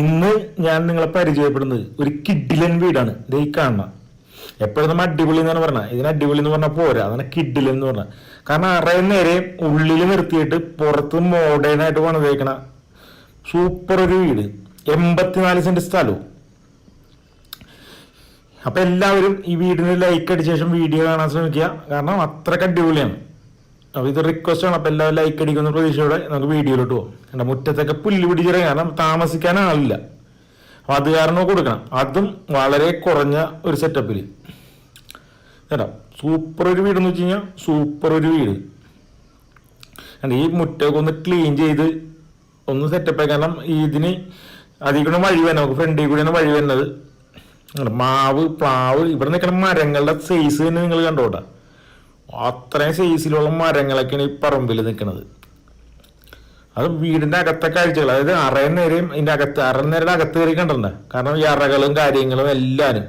ഇന്ന് ഞാൻ നിങ്ങളെ പരിചയപ്പെടുന്നത് ഒരു കിഡിലൻ വീടാണ്. ദേ ഈ കാണണം എപ്പോഴും നമ്മൾ അടിപൊളി എന്നാണ് പറഞ്ഞത് ഇതിന് അടിപൊളി എന്ന് പറഞ്ഞാൽ പോരാ. അതാണ് കിഡിലൻ എന്ന് പറഞ്ഞത് കാരണം അറയും നേരെ ഉള്ളിൽ നിർത്തിയിട്ട് പുറത്ത് മോഡേൺ ആയിട്ട് പണിതേക്കണ സൂപ്പർ ഒരു വീട്. എൺപത്തിനാല് സെന്റ് സ്ഥലവും. അപ്പൊ എല്ലാവരും ഈ വീടിന് ലൈക്ക് അടിച്ച ശേഷം വീഡിയോ കാണാൻ ശ്രമിക്കുക. കാരണം അത്രയ്ക്ക് അടിപൊളിയാണ്. അപ്പൊ ഇത് റിക്വസ്റ്റ് ആണ്. അപ്പൊ എല്ലാവരും ലൈക്ക് അടിക്കുന്ന പ്രതീക്ഷയോടെ നമുക്ക് വീഡിയോയിലോട്ട് പോകും എന്റെ മുറ്റത്തൊക്കെ പുല്ല് പിടിച്ചിറങ്ങി. കാരണം താമസിക്കാൻ ആളില്ല. അപ്പൊ അത് കാരണം കൊടുക്കണം. അതും വളരെ കുറഞ്ഞ ഒരു സെറ്റപ്പിൽ കേട്ടോ സൂപ്പർ ഒരു വീട് എന്ന് വെച്ച് കഴിഞ്ഞാൽ സൂപ്പർ ഒരു വീട്. ഈ മുറ്റമൊക്കെ ഒന്ന് ക്ലീൻ ചെയ്ത് ഒന്ന് സെറ്റപ്പ് കാരണം ഇതിന് കൂടെ വഴി വരുന്നത് നമുക്ക് ഫ്രണ്ടിൽ കൂടെയാണ് വഴി വരുന്നത്. മാവ് പ്ലാവ് ഇവിടെ നിൽക്കുന്ന മരങ്ങളുടെ സൈസ് തന്നെ നിങ്ങൾ കണ്ടോട്ടാ അത്രയും സൈസിലുള്ള മരങ്ങളൊക്കെയാണ് ഈ പറമ്പിൽ നിൽക്കുന്നത് അത് വീടിന്റെ അകത്തെ കാഴ്ചകൾ. അതായത് അറയുന്നേരെയും ഇതിന്റെ അകത്ത് അറ നേരുടെ അകത്ത് കയറി കണ്ടിട്ടുണ്ട്. കാരണം ഈ അറകളും കാര്യങ്ങളും എല്ലാവരും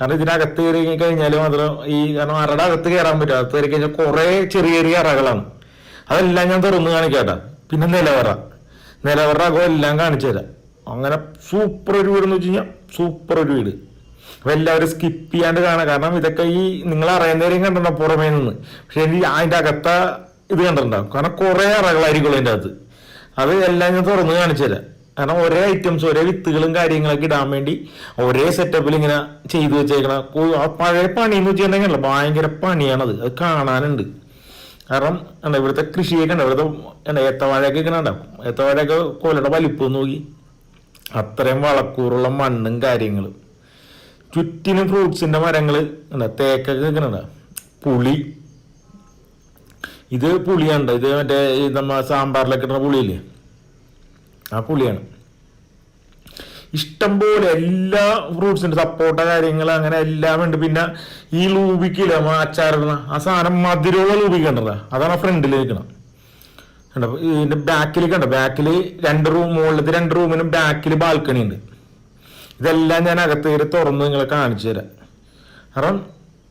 കാരണം ഇതിനകത്ത് കയറി കഴിഞ്ഞാൽ മാത്രം ഈ കാരണം അറയുടെ അകത്ത് കയറാൻ പറ്റും. അകത്ത് കയറി കഴിഞ്ഞാൽ കുറെ ചെറിയ ചെറിയ അറകളാണ്. അതെല്ലാം ഞാൻ തുറന്ന് കാണിക്കാട്ടാ പിന്നെ നിലവറ. നിലവറ എല്ലാം കാണിച്ചു തരാം. അങ്ങനെ സൂപ്പർ ഒരു വീട് എന്ന് വെച്ച് കഴിഞ്ഞാൽ സൂപ്പർ ഒരു വീട്. അപ്പൊ എല്ലാവരും സ്കിപ്പ് ചെയ്യാണ്ട് കാണാം. കാരണം ഇതൊക്കെ ഈ നിങ്ങൾ അറിയുന്നവരെയും കണ്ടിട്ടുണ്ടോ പുറമേ നിന്ന്? പക്ഷെ എനിക്ക് അതിന്റെ അകത്ത ഇത് കണ്ടിട്ടുണ്ടാവും കാരണം കുറെ അറകളായിരിക്കും അതിന്റെ അകത്ത്. അത് എല്ലാം ഞാൻ തുറന്ന് കാണിച്ചു തരാം. കാരണം ഒരേ ഐറ്റംസ് ഒരേ വിത്തുകളും കാര്യങ്ങളൊക്കെ ഇടാൻ വേണ്ടി ഒരേ സെറ്റപ്പിൽ ഇങ്ങനെ ചെയ്തു വെച്ചേക്കണ പഴയ പണി എന്ന് വെച്ചിട്ടുണ്ടെങ്കിൽ ഭയങ്കര പണിയാണത്. അത് കാണാനുണ്ട്. കാരണം എന്താ ഇവിടുത്തെ കൃഷിയൊക്കെ ഉണ്ട്. ഇവിടുത്തെ എന്താ ഏത്തവാഴയൊക്കെ ഇങ്ങനെ ഉണ്ടാവും ഏത്തവാഴയൊക്കെ കൊലയുടെ വലിപ്പം നോക്കി. അത്രയും വളക്കൂറുള്ള മണ്ണും കാര്യങ്ങളും. ചുറ്റിനും ഫ്രൂട്ട്സിന്റെ മരങ്ങൾ എന്താ തേക്കൊക്കെ ഇങ്ങനെ പുളി. ഇത് പുളിയാണ് ഇത് മറ്റേ നമ്മ സാമ്പാറിലൊക്കെ ഇടുന്ന പുളിയില്ലേ? ആ പുളിയാണ്. ഇഷ്ടംപോലെ എല്ലാ ഫ്രൂട്ട്സിന്റെ സപ്പോർട്ട കാര്യങ്ങൾ അങ്ങനെ എല്ലാം ഉണ്ട്. പിന്നെ ഈ ലൂബിക്കില്ല അച്ചാറിടുന്ന ആ സാധനം മധുരമുള്ള ലൂബിക്ക് അതാണ് ഫ്രണ്ടിൽ നിൽക്കണം ഇതിന്റെ ബാക്കിൽ കണ്ടോ? ബാക്കിൽ രണ്ട് റൂം മുകളിലത്തെ രണ്ട് റൂമിനും ബാക്കിൽ ബാൽക്കണി ഉണ്ട്. ഇതെല്ലാം ഞാൻ അകത്ത് കയറി തുറന്ന് നിങ്ങളെ കാണിച്ചു തരാം. കാരണം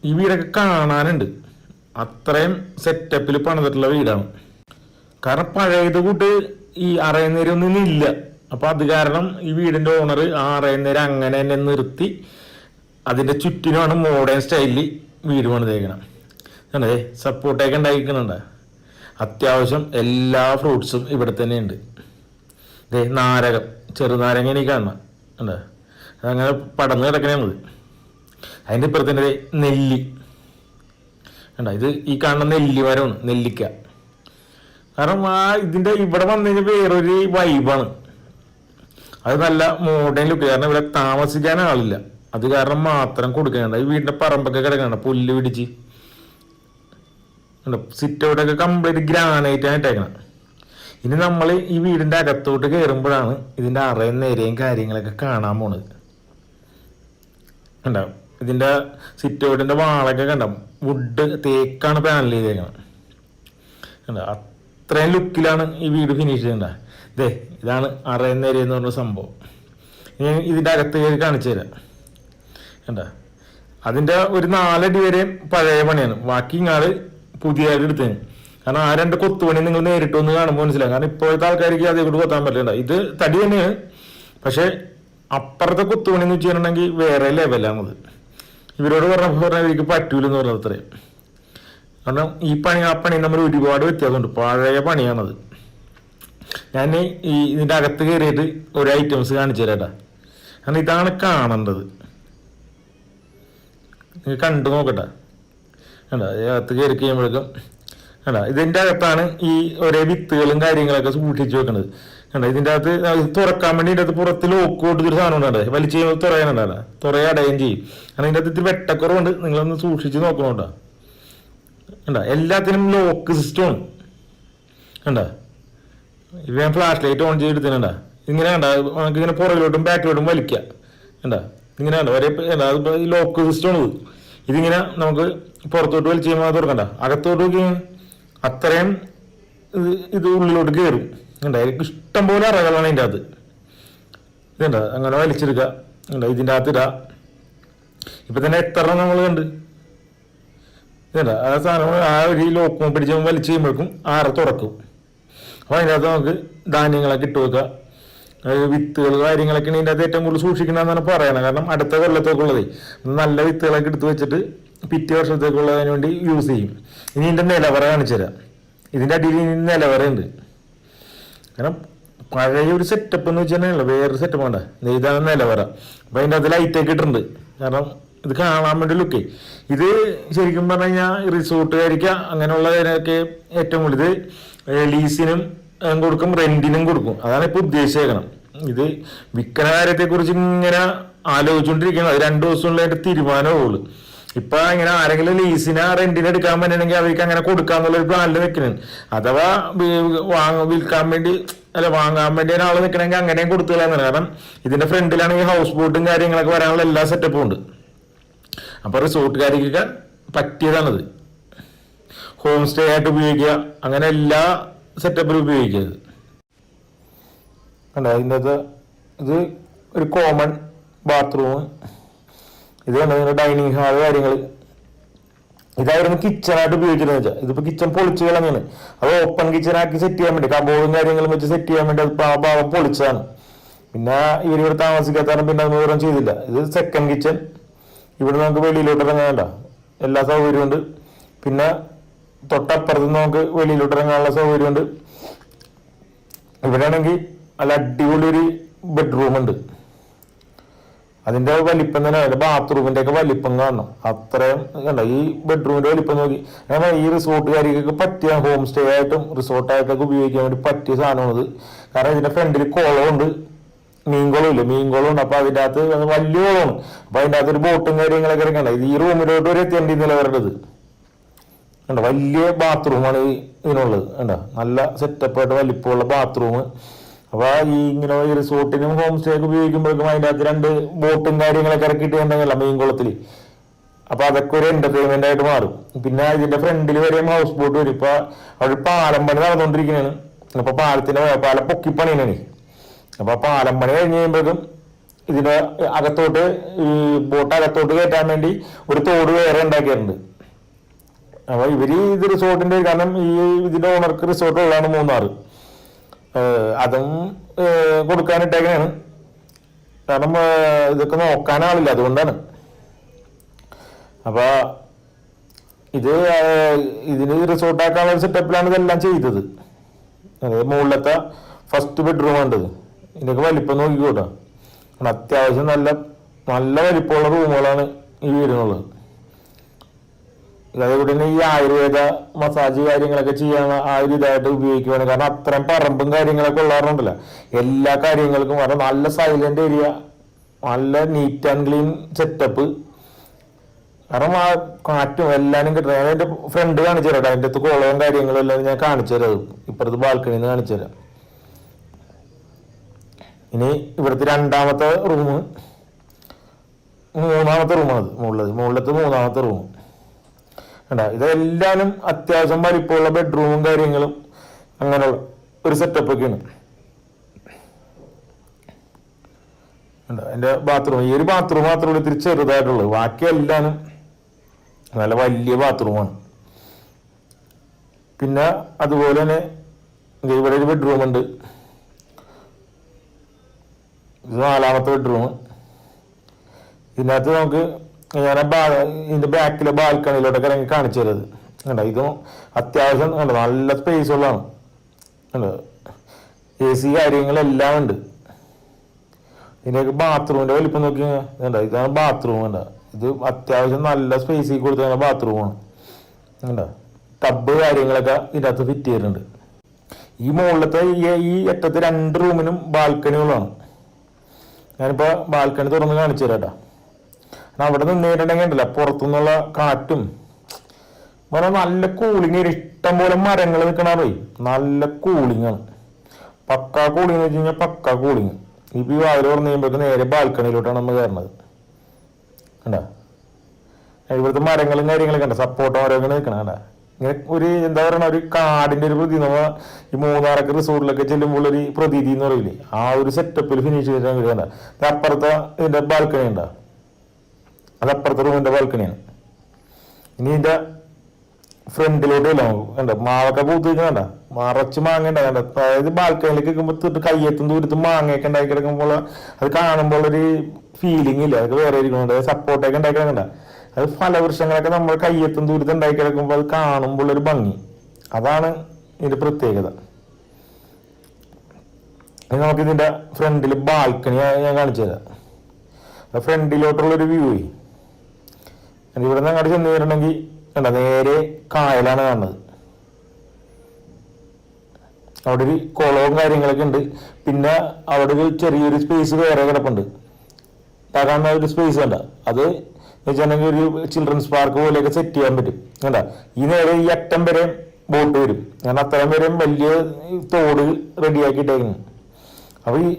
ഈ വീടൊക്കെ കാണാനുണ്ട്. അത്രയും സെറ്റപ്പിൽ പണിതിട്ടുള്ള വീടാണ്. കാരണം പഴയത് കൂട്ട് ഈ അറയുന്നേരൊന്നും ഇല്ല. അപ്പൊ അത് കാരണം ഈ വീടിന്റെ ഓണർ ആ അറയുന്നേരം അങ്ങനെ തന്നെ നിർത്തി അതിന്റെ ചുറ്റിനുമാണ് മോഡേൺ സ്റ്റൈലിൽ വീട് പണിതേക്കണം. കണ്ടേ? സപ്പോർട്ടൊക്കെ ഉണ്ടായിരിക്കുന്നുണ്ട് അത്യാവശ്യം എല്ലാ ഫ്രൂട്ട്സും ഇവിടെ തന്നെ ഉണ്ട് ദേ നാരകം. ചെറുനാരങ്ങ കാണണം. കണ്ടോ? അതങ്ങനെ പടന്ന് കിടക്കണത് അതിന്റെ ഇപ്പുറത്തിന്റെ നെല്ലി. കണ്ട? ഇത് ഈ കാണുന്ന നെല്ലി മരമാണ് നെല്ലിക്ക. കാരണം ആ ഇതിന്റെ ഇവിടെ വന്നു കഴിഞ്ഞാൽ വേറൊരു വൈബാണ് അത് നല്ല മോഡേൺ ലുക്ക് കാരണം ഇവിടെ താമസിക്കാൻ ആളില്ല. അത് കാരണം മാത്രം കൊടുക്കുന്നുണ്ട് ഈ വീടിന്റെ പറമ്പൊക്കെ കിടക്കണ്ട പുല്ല് പിടിച്ച്. സിറ്റ് ഔട്ടൊക്കെ കംപ്ലീറ്റ് ഗ്രാനൈറ്റ് ആയിട്ടേക്കണം ഇനി നമ്മൾ ഈ വീടിന്റെ അകത്തോട്ട് കയറുമ്പോഴാണ് ഇതിന്റെ അറയും നേരെയും കാര്യങ്ങളൊക്കെ കാണാൻ പോണത്. ഉണ്ടാവും ഇതിന്റെ സിറ്റ് വാളൊക്കെ കണ്ടാവും വുഡ് തേക്കാണ് പാനൽ ചെയ്തേക്കുന്നത് കണ്ടോ? അത്രയും ലുക്കിലാണ് ഈ വീട് ഫിനിഷ് ചെയ്യേണ്ട ഇതേ ഇതാണ് അറയുന്നേരി എന്ന് പറഞ്ഞ സംഭവം. ഞാൻ ഇതിന്റെ അകത്ത് കയറി കാണിച്ചു തരാം. കണ്ട? അതിന്റെ ഒരു നാലടി വരെ പഴയ പണിയാണ്. ബാക്കി ഇങ്ങാൾ പുതിയതായിട്ട് എടുത്തത് കാരണം ആ രണ്ട് കൊത്തുപണി നിങ്ങൾ നേരിട്ട് ഒന്ന് കാണുമ്പോൾ മനസ്സിലാവും. കാരണം ഇപ്പോഴത്തെ ആൾക്കാർക്ക് അതേ കൂടി കൊത്താൻ പറ്റില്ല ഇത് തടി തന്നെയാണ്. പക്ഷെ അപ്പുറത്തെ കുത്തുപണി എന്ന് വെച്ചിട്ടുണ്ടെങ്കിൽ വേറെ ലെവലാണത് ഇവരോട് പറഞ്ഞപ്പോൾ പറഞ്ഞാൽ ഇവർക്ക് പറ്റൂലെന്ന് പറഞ്ഞത് അത്രയും കാരണം ഈ പണി ആ പണി നമ്മൾ ഒരുപാട് വ്യത്യാസമുണ്ട്. പഴയ പണിയാണത്. ഞാൻ ഈ ഇതിന്റെ അകത്ത് കയറിയിട്ട് ഒരു ഐറ്റംസ് കാണിച്ചു തരാട്ടാ. കാരണം ഇതാണ് കാണേണ്ടത്. നിങ്ങൾ കണ്ടു നോക്കട്ടെ. കണ്ട? അകത്ത് കയറി കഴിയുമ്പോഴേക്കും കണ്ട? ഇതിന്റെ അകത്താണ് ഈ ഒരേ വിത്തുകളും കാര്യങ്ങളൊക്കെ സൂക്ഷിച്ചു വെക്കുന്നത് കണ്ട? ഇതിന്റെ അകത്ത് തുറക്കാൻ വേണ്ടി ഇതിന്റെ അകത്ത് പുറത്ത് ലോക്ക് കൊടുത്തൊരു സാധനം ഉണ്ടാകേ വലിച്ചു കഴിയുമ്പോൾ തുറയാനുണ്ടാവില്ല തുറയെ അടയുകയും ചെയ്യും. കാരണം ഇതിന്റെ അകത്ത് ഇത്തിരി വെട്ടക്കുറവുണ്ട്. നിങ്ങളൊന്ന് സൂക്ഷിച്ച് നോക്കണോട്ടാ. കണ്ട? എല്ലാത്തിനും ലോക്ക് സിസ്റ്റമാണ് കണ്ട? ഇത് ഞാൻ ഫ്ലാഷ് ലൈറ്റ് ഓൺ ചെയ്തെടുത്തിട്ടുണ്ട ഇങ്ങനെ കണ്ട? നമുക്ക് ഇങ്ങനെ പുറകിലോട്ടും ബാക്കിലോട്ടും വലിക്കുക. കണ്ട? ഇങ്ങനെ കണ്ട? ഒരേ ലോക്ക് സിസ്റ്റമാണ് ഇത്. ഇതിങ്ങനെ നമുക്ക് പുറത്തോട്ട് വലിച്ചു കഴിയുമ്പോൾ തുറക്കണ്ട. അകത്തോട്ട് അത്രയും ഇത് ഉള്ളിലോട്ട് കയറും. കണ്ട? എനിക്ക് ഇഷ്ടം പോലെ അറകളാണ് ഇതിന്റെ അകത്ത്. ഇതുണ്ട? അങ്ങനെ വലിച്ചെടുക്കുക കണ്ട ഇതിന്റെ അകത്ത് ഇടാ. ഇപ്പം തന്നെ എത്ര നമ്മൾ കണ്ട്? ഇതല്ല ആ സാധനം ആ ഒരു ലോക്കും പിടിച്ച് വലിച്ചു കഴിയുമ്പോഴേക്കും ആറ തുറക്കും. അപ്പോൾ അതിന്റെ അകത്ത് നമുക്ക് ധാന്യങ്ങളൊക്കെ ഇട്ട് വെക്കുക. വിത്തുകൾ കാര്യങ്ങളൊക്കെയാണ് ഇതിന്റെ അകത്ത് ഏറ്റവും കൂടുതൽ സൂക്ഷിക്കണമെന്നാണ് പറയണത് കാരണം അടുത്ത കൊല്ലത്തേക്കുള്ളതേ. നല്ല വിത്തുകളൊക്കെ എടുത്ത് വെച്ചിട്ട് പിറ്റേ വർഷത്തേക്കുള്ളതിന് വേണ്ടി യൂസ് ചെയ്യും. ഇനി ഇതിന്റെ നിലവറ കാണിച്ചു തരാം ഇതിന്റെ അടിയിൽ നിലവറയുണ്ട്. കാരണം പഴയ ഒരു സെറ്റപ്പ് എന്ന് വെച്ചാൽ വേറൊരു സെറ്റപ്പ് വേണ്ട. ഇതാണ് നിലവറ. അപ്പം അതിന്റെ അത് ലൈറ്റൊക്കെ ഇട്ടിട്ടുണ്ട്. കാരണം ഇത് കാണാൻ വേണ്ടി ലുക്ക് ഇത് ശരിക്കും പറഞ്ഞു കഴിഞ്ഞാൽ റിസോർട്ടുകാർക്ക് അങ്ങനെയുള്ളതിനൊക്കെ ഏറ്റവും കൂടുതൽ ലീസിനും കൊടുക്കും റെന്റിനും കൊടുക്കും. അതാണ് ഇപ്പൊ ഉദ്ദേശിച്ചേക്കണം ഇത് വിൽക്കണ കാര്യത്തെക്കുറിച്ച് ഇങ്ങനെ ആലോചിച്ചുകൊണ്ടിരിക്കണം അത് രണ്ട് ദിവസമുള്ള അതിന്റെ തീരുമാനമുള്ളൂ ഇപ്പൊ ഇങ്ങനെ ആരെങ്കിലും ലീസിന് റെന്റിന് എടുക്കാൻ പറ്റണമെങ്കിൽ അവർക്ക് അങ്ങനെ കൊടുക്കാന്നുള്ള ഒരു പ്ലാനിൽ നിൽക്കുന്നുണ്ട് അഥവാ വാങ്ങ വിൽക്കാൻ വേണ്ടി അല്ല വാങ്ങാൻ വേണ്ടി ഒരാൾ നിൽക്കണമെങ്കിൽ അങ്ങനെയും കൊടുത്തുകളാണ് കാരണം ഇതിന്റെ ഫ്രണ്ടിലാണെങ്കിൽ ഹൗസ് ബോട്ടും കാര്യങ്ങളൊക്കെ വരാനുള്ള എല്ലാ സെറ്റപ്പും ഉണ്ട്. അപ്പൊ റിസോർട്ടുകാരിക്കൊക്കെ പറ്റിയതാണത്. ഹോം സ്റ്റേ ആയിട്ട് ഉപയോഗിക്കുക. അങ്ങനെ എല്ലാ സെറ്റപ്പിലും ഉപയോഗിക്കുക ഇത്. കണ്ടോ അതിന്റെ ഇത് ഒരു കോമൺ ബാത്റൂം ഇത് കണ്ടോ നിങ്ങളുടെ ഡൈനിങ് ഹാൾ കാര്യങ്ങൾ ഇതായിരുന്നു കിച്ചണായിട്ട് ഉപയോഗിച്ചിരുന്നത് വെച്ചാൽ ഇതിപ്പോ കിച്ചൺ പൊളിച്ചു കളഞ്ഞാണ് അത് ഓപ്പൺ കിച്ചൺ ആക്കി സെറ്റ് ചെയ്യാൻ വേണ്ടി കമ്പോളും കാര്യങ്ങളും വെച്ച് സെറ്റ് ചെയ്യാൻ വേണ്ടി അത് ആ ഭാഗം പൊളിച്ചതാണ്. പിന്നെ ഇവർ ഇവിടെ താമസിക്കാത്തതാണ് പിന്നെ അതൊന്നും വിവരം ചെയ്തില്ല. ഇത് സെക്കൻഡ് കിച്ചൺ ഇവിടെ നമുക്ക് വെളിയിലോട്ട് ഇറങ്ങാനല്ല എല്ലാ സൗകര്യമുണ്ട് പിന്നെ തൊട്ടപ്പുറത്ത് നമുക്ക് വെളിയിലോട്ട് ഇറങ്ങാനുള്ള സൗകര്യമുണ്ട് ഇവിടെ ആണെങ്കിൽ നല്ല അടിപൊളി ഒരു ബെഡ്റൂം ഉണ്ട്. അതിന്റെ വലിപ്പം തന്നെ അതിന്റെ ബാത്റൂമിന്റെ ഒക്കെ വലിപ്പം കാണണം. അത്രയും കണ്ട ഈ ബെഡ്റൂമിന്റെ വലിപ്പം നോക്കി. അങ്ങനെ ഈ റിസോർട്ടുകാരിക്കൊക്കെ പറ്റിയ ഹോം സ്റ്റേ ആയിട്ടും റിസോർട്ടായിട്ടൊക്കെ ഉപയോഗിക്കാൻ വേണ്ടി പറ്റിയ സാധനമാണിത്. കാരണം ഇതിന്റെ ഫ്രണ്ടിൽ കുളമുണ്ട് മീൻകുളം ഇല്ല? മീൻകുളം ഉണ്ട്. അപ്പൊ അതിന്റെ അകത്ത് വലിയ കുളമാണ്. അപ്പൊ അതിന്റെ അകത്ത് ഒരു ബോട്ടും കാര്യങ്ങളൊക്കെ ഇറക്കണ്ട ഇത് ഈ റൂമിലോട്ട് ഒരു എത്തേണ്ടി നിലവരേണ്ടത് കണ്ടോ വലിയ ബാത്റൂമാണ് ഇതിനുള്ളത്. കണ്ടോ നല്ല സെറ്റപ്പായിട്ട് വലിപ്പമുള്ള ബാത്റൂം അപ്പൊ ഈ ഇങ്ങനെ ഈ റിസോർട്ടിനും ഹോം സ്റ്റേ ഒക്കെ ഉപയോഗിക്കുമ്പോഴേക്കും അതിന്റെ അകത്ത് രണ്ട് ബോട്ടും കാര്യങ്ങളൊക്കെ ഇറക്കിയിട്ടുണ്ടെങ്കിലല്ല മീൻകുളത്തിൽ അപ്പൊ അതൊക്കെ ഒരു എന്റർടൈൻമെന്റ് ആയിട്ട് മാറും. പിന്നെ ഇതിന്റെ ഫ്രണ്ടിൽ വരെ ഹൗസ് ബോട്ട് വരും. ഇപ്പൊ അവിടെ പാലം പണി നടന്നുകൊണ്ടിരിക്കുകയാണ് അപ്പൊ പാലത്തിന്റെ പാലം പൊക്കിപ്പണിയാണ് അപ്പൊ പാലം പണി കഴിഞ്ഞ് കഴിയുമ്പോഴേക്കും ഇതിന്റെ അകത്തോട്ട് ഈ ബോട്ട് അകത്തോട്ട് കയറ്റാൻ വേണ്ടി ഒരു തോട് വേറെ ഉണ്ടാക്കിയിട്ടുണ്ട്. അപ്പൊ ഇവർ ഇത് റിസോർട്ടിന്റെ കാരണം ഈ ഇതിന്റെ ഓണർക്ക് റിസോർട്ട് ഉള്ളതാണ് മൂന്നാറ്. അതും കൊടുക്കാനിട്ടേക്കാണ് കാരണം ഇതൊക്കെ നോക്കാനാളില്ല അതുകൊണ്ടാണ്. അപ്പൊ ഇത് ഇതിന് റിസോർട്ടാക്കാനുള്ള സെറ്റപ്പിലാണ് ഇതെല്ലാം ചെയ്തത്. അതായത് മുകളിലത്തെ ഫസ്റ്റ് ബെഡ്റൂം ഉണ്ട് ഇതിനൊക്കെ വലിപ്പം നോക്കിക്കോട്ടെ. അത്യാവശ്യം നല്ല നല്ല വലിപ്പമുള്ള റൂമുകളാണ് ഈ വീടിനുള്ളത്. അതേപോലെ തന്നെ ഈ ആയുർവേദ മസാജ് കാര്യങ്ങളൊക്കെ ചെയ്യാൻ ആ ഒരു ഇതായിട്ട് ഉപയോഗിക്കുകയാണ് കാരണം അത്രയും പറമ്പും കാര്യങ്ങളൊക്കെ ഉള്ളവരുണ്ടല്ലോ. എല്ലാ കാര്യങ്ങൾക്കും വളരെ നല്ല സൈലന്റ് ഏരിയ നല്ല നീറ്റ് ആൻഡ് ക്ലീൻ സെറ്റപ്പ് കാരണം ആ കാറ്റും എല്ലാനും കിട്ടണം ഞാൻ എന്റെ ഫ്രണ്ട് കാണിച്ചു തരാം അതിന്റെ അടുത്ത് കുളവും കാര്യങ്ങളും എല്ലാം ഞാൻ കാണിച്ചു തരാം. ഇപ്പുറത്ത് ബാൽക്കണിയിൽ നിന്ന് കാണിച്ചു തരാം. ഇനി ഇവിടുത്തെ രണ്ടാമത്തെ റൂം മൂന്നാമത്തെ റൂമാണ് മുകളിലത്. മുകളിലത്തെ മൂന്നാമത്തെ റൂം കണ്ടാ ഇതെല്ലാനും അത്യാവശ്യം വലിപ്പമുള്ള ബെഡ്റൂമും കാര്യങ്ങളും അങ്ങനെയുള്ള ഒരു സെറ്റപ്പ് ഒക്കെയാണ്. എന്റെ ബാത്റൂം ഈ ഒരു ബാത്റൂം മാത്രമേ ഇത്തിരി ചെറുതായിട്ടുള്ളൂ. ബാക്കി എല്ലാനും നല്ല വലിയ ബാത്റൂമാണ് പിന്നെ അതുപോലെ തന്നെ ഇവിടെ ഒരു ബെഡ്റൂം ഉണ്ട്. ഇത് നാലാമത്തെ ബെഡ്റൂം ഇതിനകത്ത് നമുക്ക് ഞാൻ ഇതിന്റെ ബാക്കിലെ ബാൽക്കണിയിലോട്ടൊക്കെ ഇറങ്ങി കാണിച്ചു തരുത് കണ്ടോ? ഇതും അത്യാവശ്യം കണ്ടോ നല്ല സ്പേസ് ഉള്ളതാണ്. കണ്ടോ? എ സി കാര്യങ്ങളെല്ലാം ഉണ്ട്. ഇതിനൊക്കെ ബാത്റൂമിന്റെ വലിപ്പം നോക്കി കണ്ടോ? ഇതാണ് ബാത്റൂം കണ്ടോ? ഇത് അത്യാവശ്യം നല്ല സ്പേസിൽ കൊടുത്ത ബാത്റൂമാണ് കണ്ടോ? ടബ് കാര്യങ്ങളൊക്കെ ഇതിനകത്ത് ഫിറ്റ് ചെയ്തിട്ടുണ്ട്. ഈ മുകളിലത്തെ ഈ അറ്റത്തെ രണ്ട് റൂമിനും ബാൽക്കണികളാണ് ഞാനിപ്പോ ബാൽക്കണി തുറന്ന് കാണിച്ചു തരാം കേട്ടോ കാരണം അവിടെ നിന്ന് ഉണ്ടല്ലോ പുറത്തുനിന്നുള്ള കാറ്റും. വളരെ നല്ല കൂളിങ് ഇഷ്ടം പോലെ മരങ്ങൾ നിൽക്കണറേ നല്ല കൂളിംഗ് ആണ്. പക്കാ കൂളിംഗ് എന്ന് വെച്ച് കഴിഞ്ഞാൽ പക്കാ കൂളിംഗ് ഇപ്പൊ ഈ വാതിൽ തുറന്നു കഴിയുമ്പോഴേക്കും നേരെ ബാൽക്കണിയിലോട്ടാണ് നമ്മൾ കയറുന്നത് കണ്ടാ? ഇവിടുത്തെ മരങ്ങളും കാര്യങ്ങളൊക്കെ ഉണ്ട് സപ്പോർട്ട് മരങ്ങൾ നിൽക്കണം കണ്ടാ? ഇങ്ങനെ ഒരു എന്താ പറയുക ഒരു കാടിന്റെ ഒരു പ്രതി നമ്മൾ ഈ മൂന്നാറൊക്കെ റിസോർട്ടിലൊക്കെ ചെല്ലുമ്പോൾ ഒരു പ്രതീതി എന്ന് പറയില്ലേ? ആ ഒരു സെറ്റപ്പിൽ ഫിനിഷ് ചെയ്തിട്ടാണ് കണ്ട അപ്പുറത്തെ ഇതിന്റെ ബാൽക്കണി ഉണ്ടാ? അത് റൂമിന്റെ ബാൽക്കണിയാണ് ഇനി ഇതിന്റെ ഫ്രണ്ടിലോട്ട് വല്ല കണ്ട? മാവൊക്കെ പൂത്തിരിക്കണ്ട കണ്ട മറച്ച് മാങ്ങ ഉണ്ടാകണ്ട അതായത് ബാൽക്കണിയിലേക്ക് നിൽക്കുമ്പോൾ കയ്യെത്തും ദൂരത്ത് മാങ്ങയൊക്കെ ഉണ്ടാക്കി കിടക്കുമ്പോൾ അത് കാണുമ്പോൾ ഒരു ഫീലിംഗ് ഇല്ല. അതൊക്കെ വേറെ ഇരിക്കുന്നുണ്ട് സപ്പോർട്ടൊക്കെ ഉണ്ടാക്കി കിടക്കണ്ട അത് ഫലവൃക്ഷങ്ങളൊക്കെ നമ്മൾ കയ്യെത്തും ദൂരത്ത് ഉണ്ടാക്കി കിടക്കുമ്പോൾ അത് കാണുമ്പോൾ ഒരു ഭംഗി. അതാണ് ഇതിന്റെ പ്രത്യേകത. ഇനി നമുക്ക് ഇതിന്റെ ഫ്രണ്ടിൽ ബാൽക്കണി ഞാൻ കാണിച്ചു തരാം ഫ്രണ്ടിലോട്ടുള്ള ഒരു വ്യൂ ഇവിടെ നിന്ന് അങ്ങോട്ട് ചെന്ന് വരണമെങ്കിൽ കണ്ട നേരെ കായലാണ് കാണുന്നത്. അവിടെ ഒരു കുളവും കാര്യങ്ങളൊക്കെ ഉണ്ട്. പിന്നെ അവിടെ ഒരു ചെറിയൊരു സ്പേസ് വേറെ കിടപ്പുണ്ട്. ആ കാണുന്ന ഒരു സ്പേസ് കണ്ട? അത് വെച്ചിട്ടുണ്ടെങ്കിൽ ഒരു ചിൽഡ്രൻസ് പാർക്ക് പോലെയൊക്കെ സെറ്റ് ചെയ്യാൻ പറ്റും. കണ്ട? ഈ നേരെ ഈ അറ്റം വരെ ബോട്ട് വരും. കാരണം അത്രയും വരെ വലിയ തോട് റെഡിയാക്കിയിട്ടേക്കുന്നു അപ്പൊ ഈ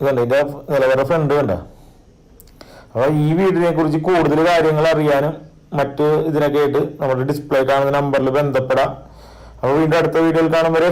ഇതല്ല ഇതിന്റെ നിലവറ ഫ്രണ്ട് കണ്ട? അപ്പൊ ഈ വീടിനെ കുറിച്ച് കൂടുതൽ കാര്യങ്ങൾ അറിയാനും മറ്റ് ഇതിനൊക്കെ ആയിട്ട് നമ്മുടെ ഡിസ്പ്ലേ കാണുന്ന നമ്പറിൽ ബന്ധപ്പെടാം. അപ്പൊ വീണ്ടും അടുത്ത വീഡിയോയിൽ കാണും വരെ.